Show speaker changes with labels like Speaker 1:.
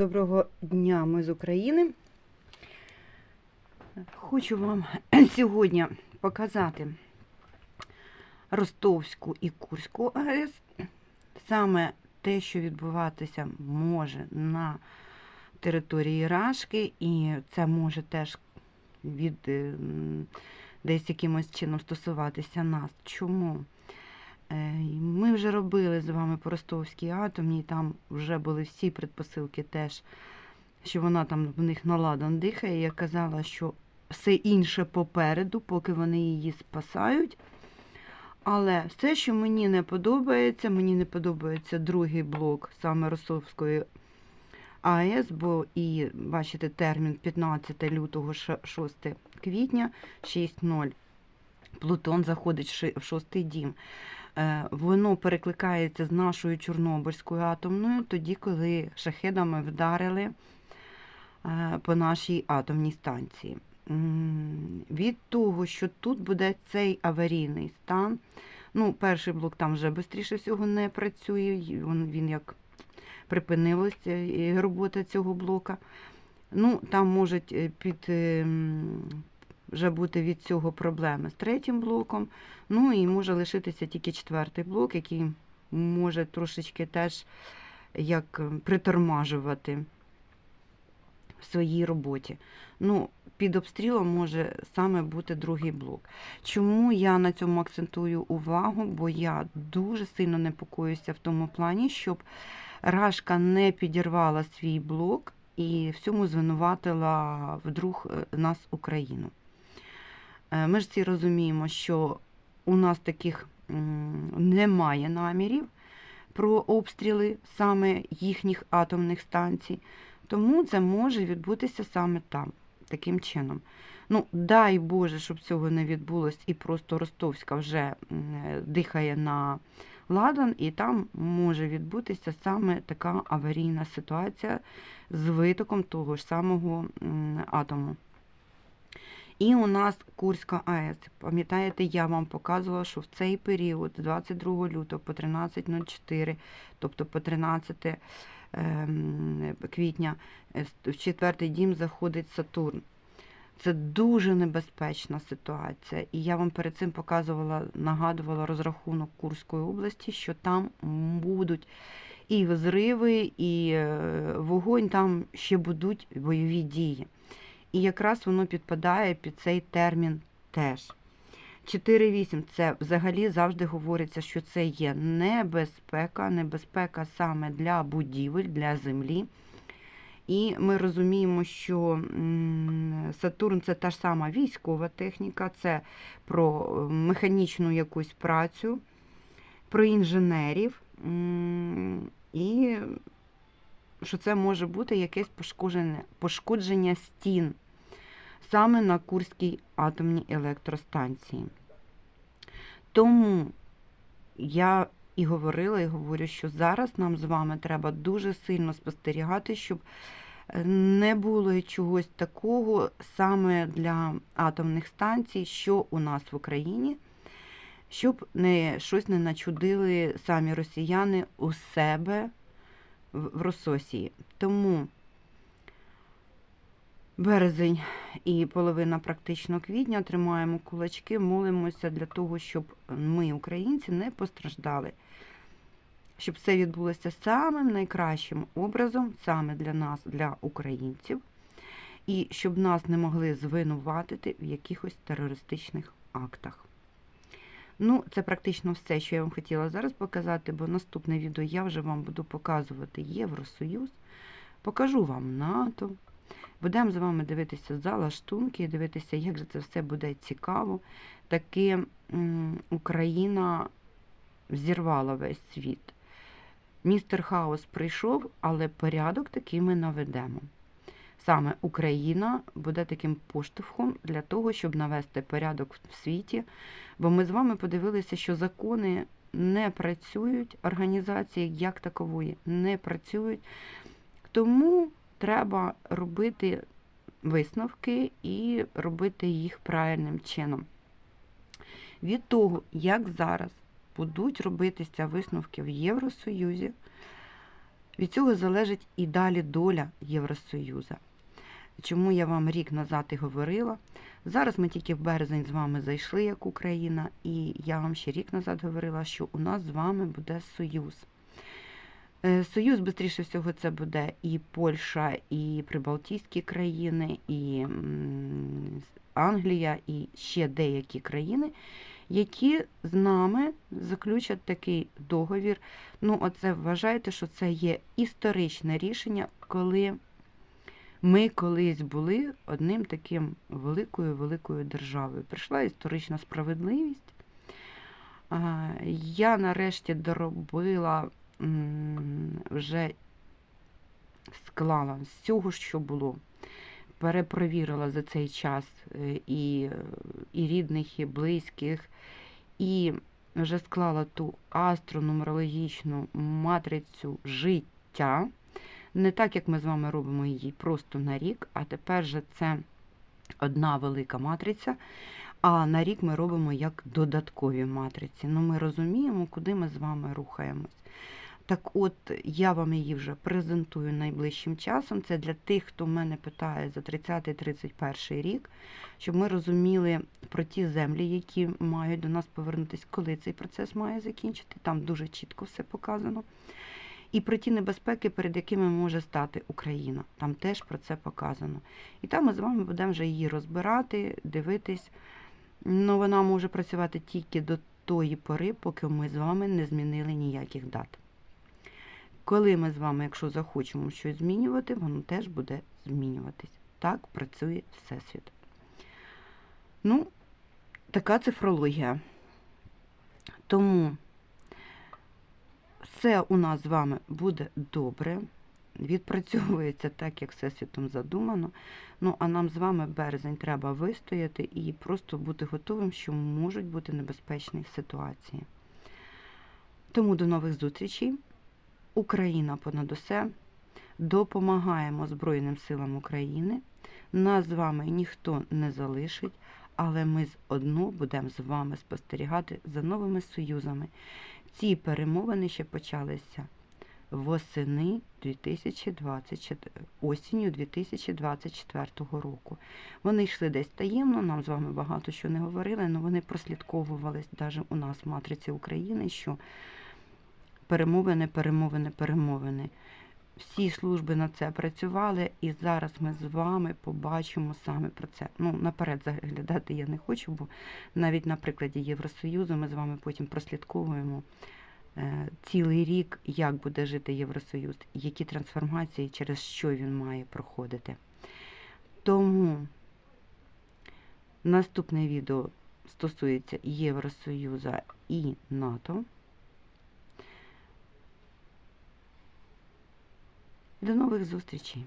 Speaker 1: Доброго дня, ми з України. Хочу вам сьогодні показати Ростовську і Курську АЕС. Саме те, що відбуватися може на території Рашки, і це може теж від десь якимось чином стосуватися нас. Чому? Е, Ми вже робили з вами по Ростовській атомній, там вже були всі предпосилки теж, що вона там в них наладан дихає. Я казала, що все інше попереду, поки вони її спасають. Але все, що мені не подобається, мені не подобається другий блок саме Ростовської АЕС, бо і бачите термін 15 лютого, 6 квітня, 6.0. Плутон заходить в шостий дім. Е, Воно перекликається з нашою Чорнобильською атомною, тоді, коли шахедами вдарили е, по нашій атомній станції. Від того, що тут буде цей аварійний стан, ну, перший блок там вже швидше всього не працює, він, він як припинилася е, робота цього блока. Ну, там можуть під, е, м, вже бути від цього проблеми з третім блоком. Ну і може лишитися тільки четвертий блок, який може трошечки теж як е, притормажувати в своїй роботі. Ну, під обстрілом може саме бути другий блок. Чому я на цьому акцентую увагу? Бо я дуже сильно непокоюся в тому плані, щоб Рашка не підірвала свій блок і в цьому звинуватила вдруг е, нас Україну. Е, Ми ж всі розуміємо, що у нас таких немає намірів про обстріли саме їхніх атомних станцій, тому це може відбутися саме там, таким чином. Ну, дай Боже, щоб цього не відбулось, і просто Ростовська вже дихає на ладан, і там може відбутися саме така аварійна ситуація з витоком того ж самого атому. І у нас Курська АЕС. Пам'ятаєте, я вам показувала, що в цей період, з 22 лютого по 13.04, тобто по 13 ем, квітня, е, в четвертий дім заходить Сатурн. Це дуже небезпечна ситуація. І я вам перед цим показувала, нагадувала розрахунок Курської області, що там будуть і взриви, і е, вогонь, там ще будуть бойові дії. І якраз воно підпадає під цей термін теж. 4.8 це взагалі завжди говориться, що це є небезпека, небезпека саме для будівель, для землі. І ми розуміємо, що Сатурн це та ж сама військова техніка, це про механічну якусь працю, про інженерів, і що це може бути якесь пошкодження, пошкодження стін саме на Курській атомній електростанції. Тому я і говорила, і говорю, що зараз нам з вами треба дуже сильно спостерігати, щоб е, не було чогось такого саме для атомних станцій, що у нас в Україні, щоб не, щось не начудили самі росіяни у себе в Рососії. Тому березень і половина практично квітня тримаємо кулачки, молимося для того, щоб ми, українці, не постраждали. Щоб це відбулося самим найкращим образом, саме для нас, для українців, і щоб нас не могли звинуватити в якихось терористичних актах. Ну, це практично все, що я вам хотіла зараз показати, бо наступне відео я вже вам буду показувати Євросоюз, покажу вам НАТО. Будемо з вами дивитися за лаштунки, дивитися, як же це все буде цікаво. Таки Україна взірвала весь світ. Містер Хаос прийшов, але порядок такий ми наведемо. Саме Україна буде таким поштовхом для того, щоб навести порядок в світі. Бо ми з вами подивилися, що закони не працюють, організації як такової не працюють. Тому треба робити висновки і робити їх правильним чином. Від того, як зараз будуть робитися висновки в Євросоюзі, Від цього залежить і далі доля Євросоюзу. Чому я вам рік назад і говорила? Зараз ми тільки в березень з вами зайшли як Україна, і я вам ще рік назад говорила, що у нас з вами буде союз. Е, Союз, швидше всього, це буде і Польща, і Прибалтійські країни, і Англія, і ще деякі країни, які з нами заключать такий договір. Ну, оце вважайте, що це є історичне рішення, коли ми колись були одним таким великою великою державою. Прийшла історична справедливість. Я нарешті доробила вже склала з цього, що було. Перепровірила за цей час е, і, і рідних, і близьких, і вже склала ту астронумерологічну матрицю життя. Не так, як ми з вами робимо її просто на рік, а тепер же це одна велика матриця, а на рік ми робимо як додаткові матриці. Ну, ми розуміємо, куди ми з вами рухаємось. Так от, я вам її вже презентую найближчим часом. Це для тих, хто мене питає за 30-31 рік, щоб ми розуміли про ті землі, які мають до нас повернутися, коли цей процес має закінчити. Там дуже чітко все показано. І про ті небезпеки, перед якими може стати Україна. Там теж про це показано. І там ми з вами будемо вже її розбирати, дивитись. Ну, вона може працювати тільки до тої пори, поки ми з вами не змінили ніяких дат. Коли ми з вами, якщо захочемо щось змінювати, воно теж буде змінюватись. Так працює Всесвіт. Ну, така цифрологія. Тому все у нас з вами буде добре. Відпрацьовується так, як всесвітом задумано. Ну, а нам з вами березень треба вистояти і просто бути готовим, що можуть бути небезпечні ситуації. Тому до нових зустрічей. Україна понад усе. Допомагаємо Збройним силам України. Нас з вами ніхто не залишить, але ми одно будемо з вами спостерігати за новими союзами. Ці перемовини ще почалися восени 2024, осінню 2024 року. Вони йшли десь таємно, нам з вами багато що не говорили, але вони прослідковувались навіть у нас в матриці України, що перемовини, перемовини, перемовини. Всі служби на це працювали, і зараз ми з вами побачимо саме про це. Ну, наперед заглядати я не хочу, бо навіть на прикладі Євросоюзу ми з вами потім прослідковуємо е, цілий рік, як буде жити Євросоюз, які трансформації, через що він має проходити. Тому наступне відео стосується Євросоюзу і НАТО. До нових зустрічей!